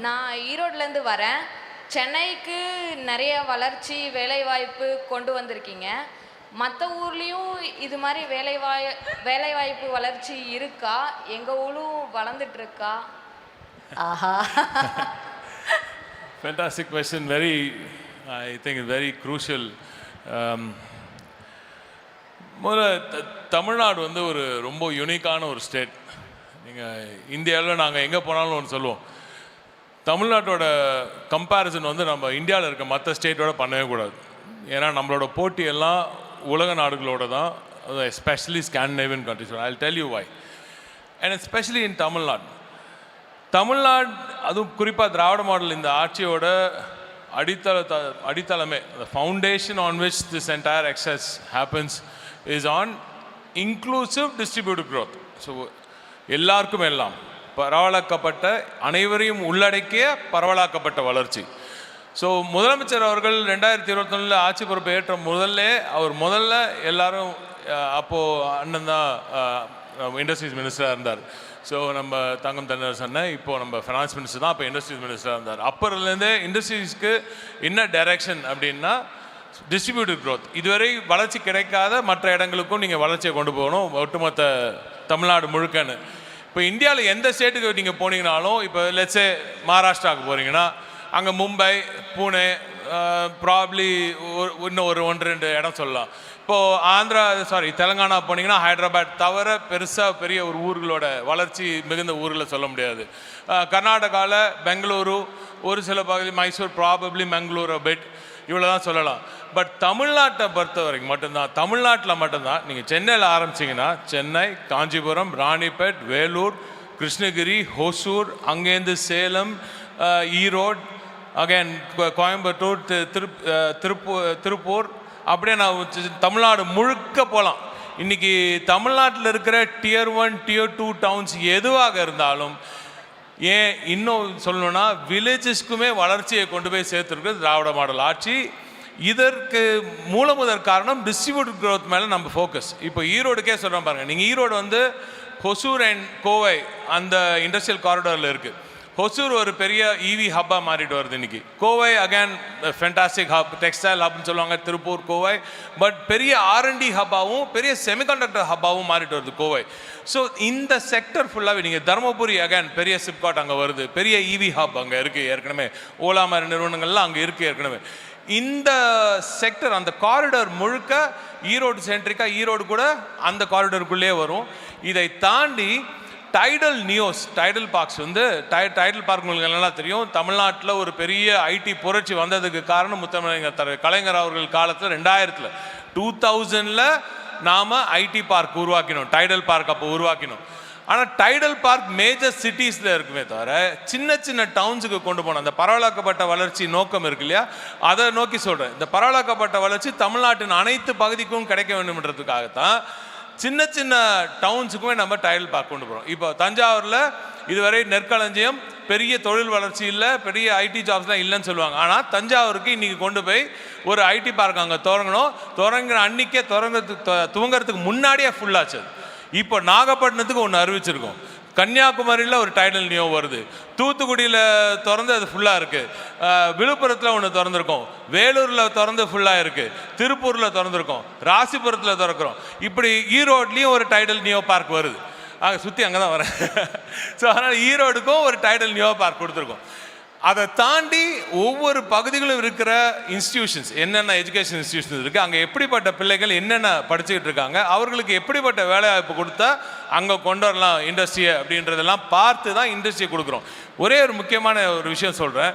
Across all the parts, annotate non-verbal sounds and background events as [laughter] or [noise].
நான் ஈரோட்லேருந்து வரேன். சென்னைக்கு நிறைய வளர்ச்சி வேலைவாய்ப்பு கொண்டு வந்திருக்கீங்க. மற்ற ஊர்லேயும் இது மாதிரி வேலைவாய் வேலைவாய்ப்பு வளர்ச்சி இருக்கா? எங்கள் ஊரும் வளர்ந்துட்டு இருக்கா ஆஹா. Fantastic question. Very, I think, very crucial. Um, முதல்ல த- தமிழ்நாடு வந்து ஒரு ரொம்ப யூனிக்கான ஒரு ஸ்டேட் நீங்கள் இந்தியாவில் நாங்கள் எங்கே போனாலும் ஒன்று சொல்லுவோம். தமிழ்நாட்டோட கம்பேரிசன் வந்து நம்ம இந்தியாவில் இருக்க மற்ற ஸ்டேட்டோட பண்ணவே கூடாது. ஏன்னா நம்மளோட போட்டி எல்லாம் உலக நாடுகளோட தான். Especially Scandinavian countries I tell you why and especially in Tamil Nadu Tamil Nadu அதுவும் குறிப்பாக திராவிட மாடல் இந்த ஆட்சியோட அடித்தள த- அடித்தளமே the foundation on which this entire exercise happens is an inclusive distributive growth so எல்லாருக்கும் எல்லாம். பரவலாக்கப்பட்ட அனைவரையும் உள்ளடக்கிய பரவலாக்கப்பட்ட வளர்ச்சி. ஸோ முதலமைச்சர் அவர்கள் ரெண்டாயிரத்தி இருபத்தொன்னில் ஆட்சி பொறுப்பு ஏற்ற முதல்ல அவர் முதல்ல எல்லாரும் அப்போது அண்ணன் தான் இண்டஸ்ட்ரீஸ் மினிஸ்டராக இருந்தார். ஸோ நம்ம தங்கம் தன்னர் சொன்ன இப்போ நம்ம ஃபினான்ஸ் மினிஸ்டர் தான் அப்போ இண்டஸ்ட்ரீஸ் மினிஸ்டராக இருந்தார். அப்போலேருந்தே இண்டஸ்ட்ரீஸ்க்கு என்ன டைரக்ஷன் அப்படின்னா டிஸ்ட்ரிபியூட்டட் க்ரோத் இதுவரை வளர்ச்சி கிடைக்காத மற்ற இடங்களுக்கும் நீங்கள் வளர்ச்சியை கொண்டு போகணும். ஒட்டுமொத்த தமிழ்நாடு முழுக்கன்னு. இப்போ இந்தியாவில் எந்த ஸ்டேட்டுக்கு நீங்கள் போனீங்கனாலும் இப்போ லெட்ஸே மகாராஷ்டிராவுக்கு போகிறீங்கன்னா அங்கே மும்பை பூனே ப்ராப்ளி இன்னும் ஒரு ஒன்று ரெண்டு இடம் சொல்லலாம். இப்போது ஆந்திரா சாரி தெலுங்கானா போனீங்கன்னா ஹைதராபாத் தவிர பெருசாக பெரிய ஒரு ஊர்களோட வளர்ச்சி மிகுந்த ஊர்களை சொல்ல முடியாது. கர்நாடகாவில் பெங்களூரு ஒரு சில பகுதி மைசூர் ப்ராபப்ளி பெங்களூர் பெட் இவ்வளோ தான் சொல்லலாம். பட் தமிழ்நாட்டை பொறுத்த வரைக்கும் மட்டும்தான் தமிழ்நாட்டில் மட்டும்தான் நீங்கள் சென்னையில் ஆரம்பிச்சிங்கன்னா சென்னை காஞ்சிபுரம் ராணிப்பேட் வேலூர் கிருஷ்ணகிரி ஹோசூர் அங்கேருந்து சேலம் ஈரோடு அகைன் கோயம்புத்தூர் திரு திருப் திருப்பூர் திருப்பூர் அப்படியே நான் தமிழ்நாடு முழுக்க போகலாம் இன்றைக்கி தமிழ்நாட்டில் இருக்கிற tier one tier two towns எதுவாக இருந்தாலும் ஏன் இன்னும் சொல்லணும்னா வில்லேஜஸ்க்குமே வளர்ச்சியை கொண்டு போய் சேர்த்துருக்குறது திராவிட மாடல் ஆட்சி. இதற்கு மூலமுதற் காரணம் டிஸ்ட்ரிபியூட் க்ரோத் மேலே நம்ம ஃபோக்கஸ் இப்போ ஈரோடுக்கே சொல்கிறோம் பாருங்கள் நீங்கள் ஈரோடு வந்து ஹொசூர் அண்ட் கோவை அந்த இண்டஸ்ட்ரியல் காரிடாரில் இருக்குது ஹொசூர் ஒரு பெரிய ஈவி ஹப்பாக மாறிட்டு வருது இன்னைக்கு. Kovai again fantastic hub textile ஹப்னு சொல்லுவாங்க திருப்பூர் கோவை. பட் பெரிய ஆர்என்டி ஹப்பாகவும் பெரிய செமிகண்டக்டர் ஹப்பாவும் மாறிட்டு வருது கோவை. ஸோ இந்த செக்டர் ஃபுல்லாகவே நீங்கள் தருமபுரி அகேன் பெரிய சிப்காட் அங்கே வருது. பெரிய ஈவி ஹப் அங்கே இருக்குது ஏற்கனவே. ஓலா மாதிரி நிறுவனங்கள்லாம் அங்கே இருக்குது ஏற்கனவே. இந்த செக்டர் அந்த காரிடர் முழுக்க ஈரோடு சென்ட்ரிக்காக ஈரோடு கூட அந்த காரிடருக்குள்ளே வரும். இதை தாண்டி டைடல் நியூஸ் டைடல் பார்க்ஸ் வந்து டை டைடல் பார்க் உங்களுக்கு நல்லா தெரியும். தமிழ்நாட்டில் ஒரு பெரிய ஐடி புரட்சி வந்ததுக்கு காரணம் முத்தமிழர் கலைஞர் அவர்கள் காலத்தில் ரெண்டாயிரத்தில். டூ தௌசண்டில் நாம் ஐடி பார்க் உருவாக்கினோம். டைடல் பார்க் அப்போ உருவாக்கினோம். ஆனால் டைடல் பார்க் மேஜர் சிட்டிஸில் இருக்குமே தவிர சின்ன சின்ன டவுன்ஸுக்கு கொண்டு போனோம். அந்த பரவலாக்கப்பட்ட வளர்ச்சி நோக்கம் இருக்கு இல்லையா? அதை நோக்கி சொல்கிறேன் இந்த பரவலாக்கப்பட்ட வளர்ச்சி தமிழ்நாட்டின் அனைத்து பகுதிக்கும் கிடைக்க வேண்டும்ன்றதுக்காகத்தான் சின்ன சின்ன டவுன்ஸுக்குமே நம்ம டைல் பார்க்க கொண்டு போகிறோம் இப்போ தஞ்சாவூரில் இதுவரை நெற்களஞ்சியம் பெரிய தொழில் வளர்ச்சி இல்லை பெரிய ஐடி ஜாப்ஸ்லாம் இல்லைன்னு சொல்லுவாங்க. ஆனால் தஞ்சாவூருக்கு இன்றைக்கி கொண்டு போய் ஒரு ஐடி பார்க் அங்கே திறங்கணும். திறங்கிற அன்னைக்கே தொடங்குறதுக்கு துவங்கிறதுக்கு முன்னாடியே ஃபுல்லாச்சு அது. இப்போ நாகப்பட்டினத்துக்கு ஒன்று அறிவிச்சிருக்கோம். கன்னியாகுமரியில் ஒரு டைடல் நியோ வருது. தூத்துக்குடியில் திறந்து அது ஃபுல்லாக இருக்குது விழுப்புரத்தில் ஒன்று திறந்துருக்கோம். வேலூரில் திறந்து ஃபுல்லாக இருக்குது திருப்பூரில் திறந்துருக்கோம். ராசிபுரத்தில் திறக்கிறோம். இப்படி ஈரோட்லேயும் ஒரு டைடல் நியோ பார்க் வருது. அங்கே சுற்றி அங்கே தான் வரேன். [laughs] ஸோ அதனால் ஈரோடுக்கும் ஒரு டைடல் நியோ பார்க் கொடுத்துருக்கோம். அதை தாண்டி ஒவ்வொரு பகுதிகளும் இருக்கிற இன்ஸ்டிடியூஷன்ஸ் என்னென்ன எஜுகேஷன் இன்ஸ்டியூஷன்ஸ் இருக்குது அங்கே எப்படிப்பட்ட பிள்ளைகள் என்னென்ன படிச்சுக்கிட்டு இருக்காங்க அவர்களுக்கு எப்படிப்பட்ட வேலைவாய்ப்பு கொடுத்தா அங்கே கொண்டு வரலாம் இண்டஸ்ட்ரியை அப்படின்றதெல்லாம் பார்த்து தான் இண்டஸ்ட்ரியை கொடுக்குறோம். ஒரே ஒரு முக்கியமான ஒரு விஷயம் சொல்கிறேன்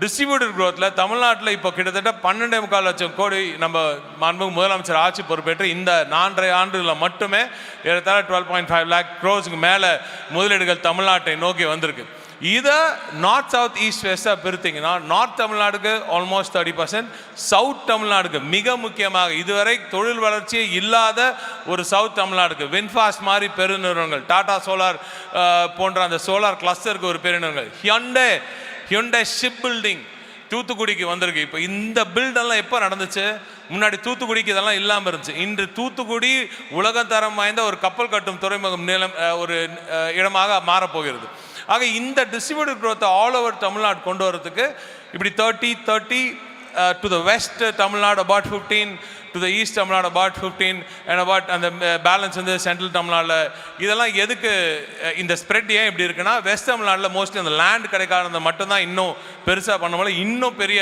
டிஸ்ட்ரிபியூட்டர் க்ரோத்தில் தமிழ்நாட்டில் இப்போ கிட்டத்தட்ட பன்னெண்டே முக்கால் லட்சம் கோடி நம்ம மாண்புமிகு முதலமைச்சர் ஆட்சி பொறுப்பேற்று இந்த நான்கரை ஆண்டுகளில் மட்டுமே ஏறத்தாழ டுவெல் பாயிண்ட் ஃபைவ் லேக் க்ரோஸுக்கு மேலே முதலீடுகள் தமிழ்நாட்டை நோக்கி வந்திருக்கு. இதை நார்த் சவுத் ஈஸ்ட் வெஸ்ட்டாக பிரித்தீங்கன்னா நார்த் தமிழ்நாடுக்கு ஆல்மோஸ்ட் தேர்ட்டி பர்சன்ட் சவுத் தமிழ்நாடுக்கு மிக முக்கியமாக இதுவரை தொழில் வளர்ச்சியே இல்லாத ஒரு சவுத் தமிழ்நாடுக்கு வின்ஃபாஸ்ட் மாதிரி பெருநிறுவனங்கள் டாடா சோலார் போன்ற அந்த சோலார் கிளஸ்டருக்கு ஒரு பெருநிறுவனங்கள் ஹியண்டே ஹியண்டே ஷிப் பில்டிங் தூத்துக்குடிக்கு வந்திருக்கு. இப்போ இந்த பில்டெல்லாம் எப்போ நடந்துச்சு? முன்னாடி தூத்துக்குடிக்கு இதெல்லாம் இல்லாமல் இருந்துச்சு. இன்று தூத்துக்குடி உலகத்தரம் வாய்ந்த ஒரு கப்பல் கட்டும் துறைமுகம் நிலம் ஒரு இடமாக மாறப்போகிறது. ஆக இந்த distributed growth all over Tamil Nadu கொண்டு வரதுக்கு இப்படி thirty thirty to the west Tamil Nadu about fifteen to the east Tamil Nadu about fifteen and about அந்த uh, பேலன்ஸ் வந்து சென்ட்ரல் தமிழ்நாடில் இதெல்லாம் எதுக்கு uh, இந்த ஸ்ப்ரெட் ஏன் இப்படி இருக்குன்னா வெஸ்ட் தமிழ்நாட்டில் மோஸ்ட்லி அந்த லேண்ட் கிடைக்காதது மட்டும்தான் இன்னும் பெருசாக பண்ண முடியல. இன்னும் பெரிய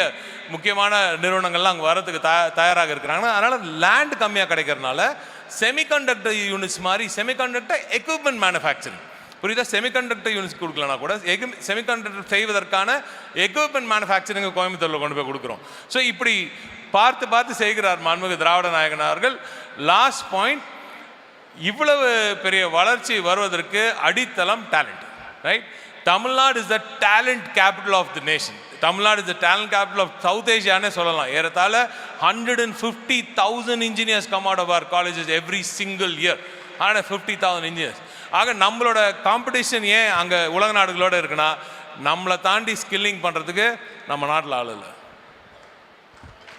முக்கியமான நிறுவனங்கள்லாம் அங்கே வரதுக்கு தயா தயாராக இருக்கிறாங்க. அதனால் லேண்ட் கம்மியாக கிடைக்கிறதுனால செமிகண்டக்டர் யூனிட்ஸ் மாதிரி செமிகண்டக்டர் எக்யூப்மெண்ட் மேனுஃபேக்சரிங் புரியுதா? செமிகண்டக்டர் யூனிட்ஸ் கொடுக்கலனா கூட செமிகண்டக்டர் செய்வதற்கான எக்யூப்மெண்ட் மேனுஃபேக்சரிங் கோயம்புத்தூரில் கொண்டு போய் கொடுக்குறோம். ஸோ இப்படி பார்த்து பார்த்து செய்கிறார் மாண்புமிகு திராவிட நாயகன் அவர்கள். லாஸ்ட் பாயிண்ட் இவ்வளவு பெரிய வளர்ச்சி வருவதற்கு அடித்தளம் talent right Tamil Nadu is the talent capital of the nation Tamil Nadu is the talent capital of south ஏஷியானே சொல்லலாம். ஏறத்தாழ hundred and fifty thousand engineers come out of R colleges every single year ஆனால் ஃபிஃப்டி தௌசண்ட் இன்ஜினியர்ஸ் ஆக நம்மளோட competition ஏன் அங்கே உலக நாடுகளோடு இருக்குன்னா நம்மளை தாண்டி ஸ்கில்லிங் பண்ணுறதுக்கு நம்ம நாட்டில் ஆள் இல்லை.